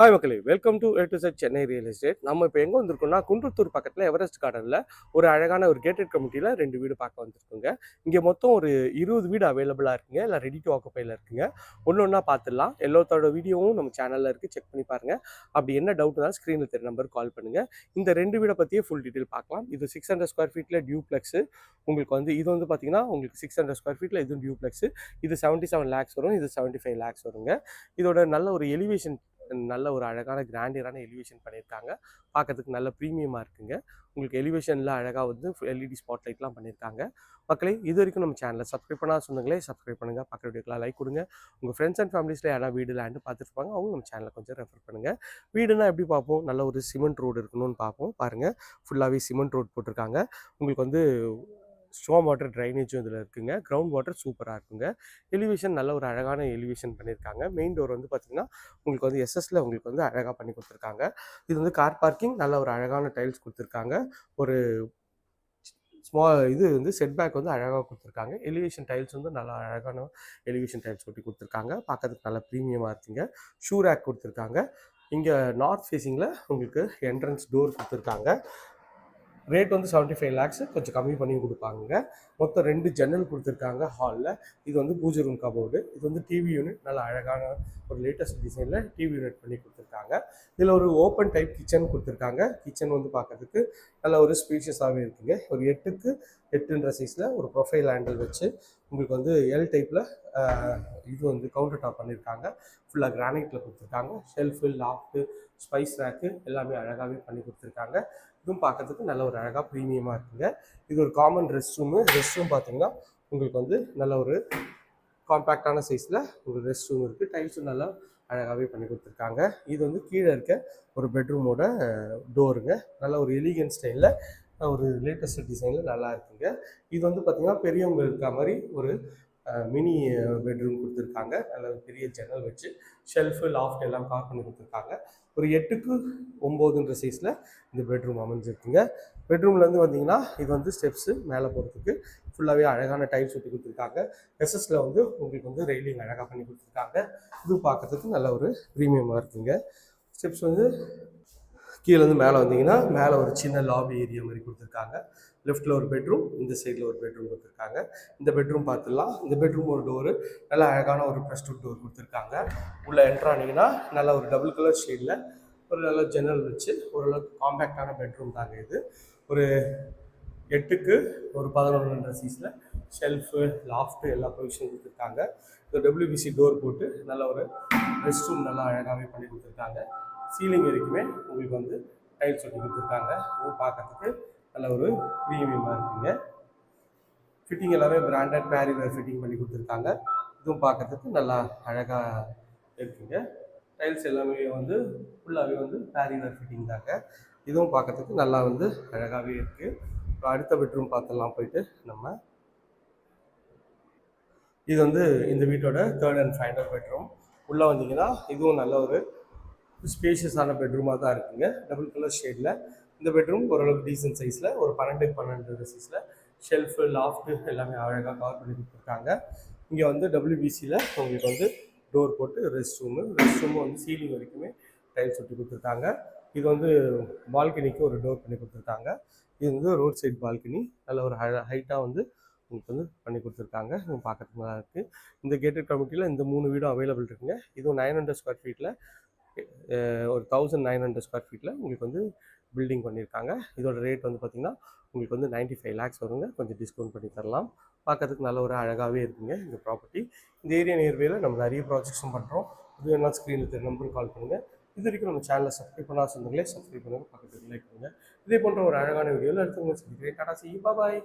Hi மக்களே welcome to A to Z Chennai real estate நம்ம இப்போ எங்கே வந்திருக்கோம்னா குன்றத்தூர் பக்கத்தில் எவரெஸ்ட் கார்டனில் ஒரு அழகான ஒரு கேட்டட் கமிட்டியில் ரெண்டு வீடு பார்க்க வந்திருக்குங்க. இங்கே மொத்தம் ஒரு இருபது வீடு அவைலபிளாக இருக்குங்க. இல்லை ரெடி டு ஆக்குப்பையில் இருக்குங்க. ஒன்று ஒன்றா பார்த்துடலாம். எல்லாத்தோட வீடியோவும் நம்ம சேனலில் இருக்குது செக் பண்ணி பாருங்கள் அப்படி என்ன டவுட்னாலும் ஸ்க்ரீனில் தெரிய நம்பர் கால் பண்ணுங்கள் இந்த ரெண்டு வீடை பற்றியே ஃபுல் டீட்டெயில் பார்க்கலாம். இது சிக்ஸ் ஹண்ட்ரட் ஸ்கொயர் ஃபீட்டில் டியூப்ளெக்ஸு உங்களுக்கு வந்து இது வந்து பார்த்தீங்கன்னா உங்களுக்கு சிக்ஸ் ஹண்ட்ரட் ஸ்கொயர் ஃபீட்டில் இதுவும் டியூப்ளெக்ஸு இது செவன்ட்டி செவன் லேக்ஸ் வரும். இது செவன்ட்டி ஃபைவ் லேக்ஸ் வருங்க. இதோட நல்ல ஒரு எலிவேஷன் நல்ல ஒரு அழகான கிராண்டியரான எலிவேஷன் பண்ணியிருக்காங்க. பார்க்கறதுக்கு நல்ல ப்ரீமியமாக இருக்குங்க. உங்களுக்கு எலிவேஷனில் அழகாக வந்து எல்இடி ஸ்பாட் லைட்லாம் பண்ணியிருக்காங்க. மக்களே இது வரைக்கும் நம்ம சேனலை சப்ஸ்கிரைப் பண்ணால் சொன்னங்களே சப்ஸ்கிரைப் பண்ணுங்கள் பக்கத்து வீட்டுக்கெலாம் லைக் கொடுங்க. உங்கள் ஃப்ரெண்ட்ஸ் அண்ட் ஃபேமிலிஸில் யாராவது வீடு லேண்டு பார்த்துருப்பாங்க அவங்க நம்ம சேனலை கொஞ்சம் ரெஃபர் பண்ணுங்கள் வீடுனா எப்படி பார்ப்போம்? நல்ல ஒரு சிமெண்ட் ரோடு இருக்கணும்னு பார்ப்போம். பாருங்கள் ஃபுல்லாகவே சிமெண்ட் ரோடு போட்டிருக்காங்க. உங்களுக்கு வந்து ஸ்டோம் வாட்டர் ட்ரைனேஜும் இதில் இருக்குங்க. கிரவுண்ட் வாட்டர் சூப்பராக இருக்குங்க. எலிவேஷன் நல்ல ஒரு அழகான எலிவேஷன் பண்ணியிருக்காங்க. மெயின் டோர் வந்து பார்த்திங்கன்னா உங்களுக்கு வந்து எஸ்எஸ்ல உங்களுக்கு வந்து அழகாக பண்ணி கொடுத்துருக்காங்க. இது வந்து கார் பார்க்கிங் நல்ல ஒரு அழகான டைல்ஸ் கொடுத்துருக்காங்க. ஒரு ஸ்மால் இது வந்து செட்பேக் வந்து அழகாக கொடுத்துருக்காங்க. எலிவேஷன் டைல்ஸ் வந்து நல்லா அழகான எலிவேஷன் டைல்ஸ் ஒட்டி கொடுத்துருக்காங்க. பார்க்கறதுக்கு நல்லா ப்ரீமியமாக இருக்குங்க. ஷூ ரேக் கொடுத்துருக்காங்க. இங்கே நார்த் ஃபேஸிங்கில் உங்களுக்கு என்ட்ரன்ஸ் டோர் கொடுத்துருக்காங்க. ரேட் வந்து செவன்ட்டி ஃபைவ் லேக்ஸு கொஞ்சம் கம்மி பண்ணி கொடுப்பாங்க. மொத்தம் ரெண்டு ஜன்னல் கொடுத்துருக்காங்க ஹாலில் இது வந்து பூஜை ரூம் கபோர்டு இது வந்து டிவி யூனிட் நல்லா அழகான ஒரு லேட்டஸ்ட் டிசைனில் டிவி யூனிட் பண்ணி கொடுத்துருக்காங்க. இதில் ஒரு ஓப்பன் டைப் கிச்சன் கொடுத்துருக்காங்க. கிச்சன் வந்து பார்க்கறதுக்கு நல்ல ஒரு ஸ்பீஷியஸாகவே இருக்குங்க. ஒரு எட்டுக்கு எட்டுன்ற சைஸில் ஒரு ப்ரொஃபைல் ஹேண்டில் வச்சு உங்களுக்கு வந்து எல் டைப்பில் இது வந்து கவுண்டர் டாப் பண்ணியிருக்காங்க ஃபுல்லாக கிரானைட்டில் கொடுத்துருக்காங்க. ஷெல்ஃபு லாஃப்ட்டு ஸ்பைஸ் ரேக்கு எல்லாமே அழகாகவே பண்ணி கொடுத்துருக்காங்க. இதுவும் பார்க்கறதுக்கு நல்ல ஒரு அழகாக ப்ரீமியமாக இருக்குங்க. இது ஒரு common rest room rest room பார்த்தீங்கன்னா உங்களுக்கு வந்து நல்ல ஒரு காம்பேக்டான சைஸில் ஒரு ரெஸ்ட் ரூம் இருக்குது டைல்ஸும் நல்லா அழகாகவே பண்ணி கொடுத்துருக்காங்க. இது வந்து கீழே இருக்க ஒரு பெட்ரூமோட டோருங்க நல்ல ஒரு எலிகன் ஸ்டைலில் ஒரு லேட்டஸ்ட் டிசைனில் நல்லா இருக்குங்க. இது வந்து பார்த்திங்கன்னா பெரியவங்க இருக்க மாதிரி ஒரு மினி பெட்ரூம் கொடுத்துருக்காங்க. நல்ல ஒரு பெரிய ஜன்னல் வச்சு ஷெல்ஃபு லாஃப்ட் எல்லாம் கவர் பண்ணி கொடுத்துருக்காங்க. ஒரு எட்டுக்கு ஒம்போதுன்ற சைஸில் இந்த பெட்ரூம் அமைஞ்சிருக்குங்க. பெட்ரூம்லேருந்து வந்தீங்கன்னா இது வந்து ஸ்டெப்ஸு மேலே போகிறதுக்கு ஃபுல்லாகவே அழகான டைல்ஸ் ஒட்டி கொடுத்துருக்காங்க. எஸ்எஸில் வந்து உங்களுக்கு வந்து ரெயிலிங் அழகாக பண்ணி கொடுத்துருக்காங்க. இது பார்க்கறதுக்கு நல்ல ஒரு ப்ரீமியமாக இருக்குங்க. ஸ்டெப்ஸ் வந்து கீழேருந்து மேலே வந்தீங்கன்னா மேலே ஒரு சின்ன லாபி ஏரியா மாதிரி கொடுத்துருக்காங்க. லெஃப்ட்டில் ஒரு பெட்ரூம் இந்த சைடில் ஒரு பெட்ரூம் கொடுத்துருக்காங்க. இந்த பெட்ரூம் பார்த்துடலாம். இந்த பெட்ரூம் ஒரு டோரு நல்ல அழகான ஒரு ப்ரெஸ்டூட் டோர் கொடுத்துருக்காங்க. உள்ளே என்ட்ரானிங்கன்னா நல்ல ஒரு டபுள் கலர் ஷேடில் ஒரு நல்ல ஜன்னல் வச்சு ஓரளவுக்கு காம்பேக்டான பெட்ரூம் தாங்க இது. ஒரு எட்டுக்கு ஒரு பதினொன்று சீஸில் ஷெல்ஃபு லாஃப்ட்டு எல்லா ப்ரொவிஷனும் கொடுத்துருக்காங்க. இந்த டபிள்யூபிசி டோர் போட்டு நல்ல ஒரு ரெஸ்ட் ரூம் நல்லா அழகாகவே பண்ணி கொடுத்துருக்காங்க. சீலிங் வரைக்குமே உங்களுக்கு வந்து டைல்ஸ் ஒட்டி கொடுத்துருக்காங்க. இது பார்க்கறதுக்கு நல்ல ஒரு ப்ரீமியமாக இருக்குங்க. ஃபிட்டிங் எல்லாமே பிராண்டட் பேரிவேர் ஃபிட்டிங் பண்ணி கொடுத்துருக்காங்க. இதுவும் பார்க்கறதுக்கு நல்லா அழகாக இருக்குங்க. டைல்ஸ் எல்லாமே வந்து ஃபுல்லாகவே வந்து பேரிவேர் ஃபிட்டிங் தாங்க. இதுவும் பார்க்கறதுக்கு நல்லா வந்து அழகாகவே இருக்குது இப்போ அடுத்த பெட்ரூம் பார்த்துடலாம் போயிட்டு நம்ம. இது வந்து இந்த வீட்டோட தேர்ட் அண்ட் ஃபைனல் பெட்ரூம் உள்ளே வந்தீங்கன்னா இதுவும் நல்ல ஒரு ஸ்பேஷியஸான பெட்ரூமாக தான் இருக்குங்க. டபுள் கலர் ஷேடில் இந்த பெட்ரூம் ஓரளவுக்கு டீசென்ட் சைஸில் ஒரு பன்னெண்டு பன்னெண்டு சைஸில் ஷெல்ஃபு லாஃப்ட்டு எல்லாமே அழகாக கவர் பண்ணி கொடுத்துருக்காங்க. இங்கே வந்து டபிள்யூபிசியில் உங்களுக்கு வந்து டோர் போட்டு ரெஸ்ட் ரூமு ரெஸ்ட் ரூமும் வந்து சீலிங் வரைக்குமே டைல்ஸ் ஒட்டி கொடுத்துருக்காங்க. இது வந்து பால்கனிக்கு ஒரு டோர் பண்ணி கொடுத்துருக்காங்க. இது வந்து ரோட் சைட் பால்கனி நல்ல ஒரு ஹைட்டாக வந்து உங்களுக்கு வந்து பண்ணி கொடுத்துருக்காங்க. பார்க்கறதுக்கு நல்லா இருக்குது இந்த கேட்டட் கமிட்டியில் இந்த மூணு வீடும் அவைலபிள் இருக்குங்க. இதுவும் நைன் ஹண்ட்ரட் ஸ்கொயர் ஃபீட்டில் ஒரு தௌசண்ட் நைன் ஹண்ட்ரட் ஸ்கொயர் ஃபீட்டில் உங்களுக்கு வந்து பில்டிங் பண்ணியிருக்காங்க. இதோட ரேட் வந்து பார்த்திங்கன்னா உங்களுக்கு வந்து நைன்ட்டி ஃபைவ் லேக்ஸ் வருங்க. கொஞ்சம் டிஸ்கவுண்ட் பண்ணி தரலாம். பார்க்கறதுக்கு நல்ல ஒரு அழகாகவே இருக்குங்க இந்த ப்ராப்பர்ட்டி இந்த ஏரியா நியர்வேல நம்ம நிறைய ப்ராஜெக்ட்ஸும் பண்ணுறோம் இது வேணால் ஸ்க்ரீனில் தெரிய நம்பருக்கு கால் பண்ணுங்கள் இது வரைக்கும் நம்ம சேனலை சப்ஸ்கிரைப் பண்ணால் சொந்தங்களே சப்ஸ்கிரைப் பண்ணுங்கள் பக்கத்துக்கு லைக் பண்ணுங்கள் இதே போன்ற ஒரு அழகான வீடியோவில் அடுத்தவங்க சந்திக்கிறேன். டாடா சி பாய்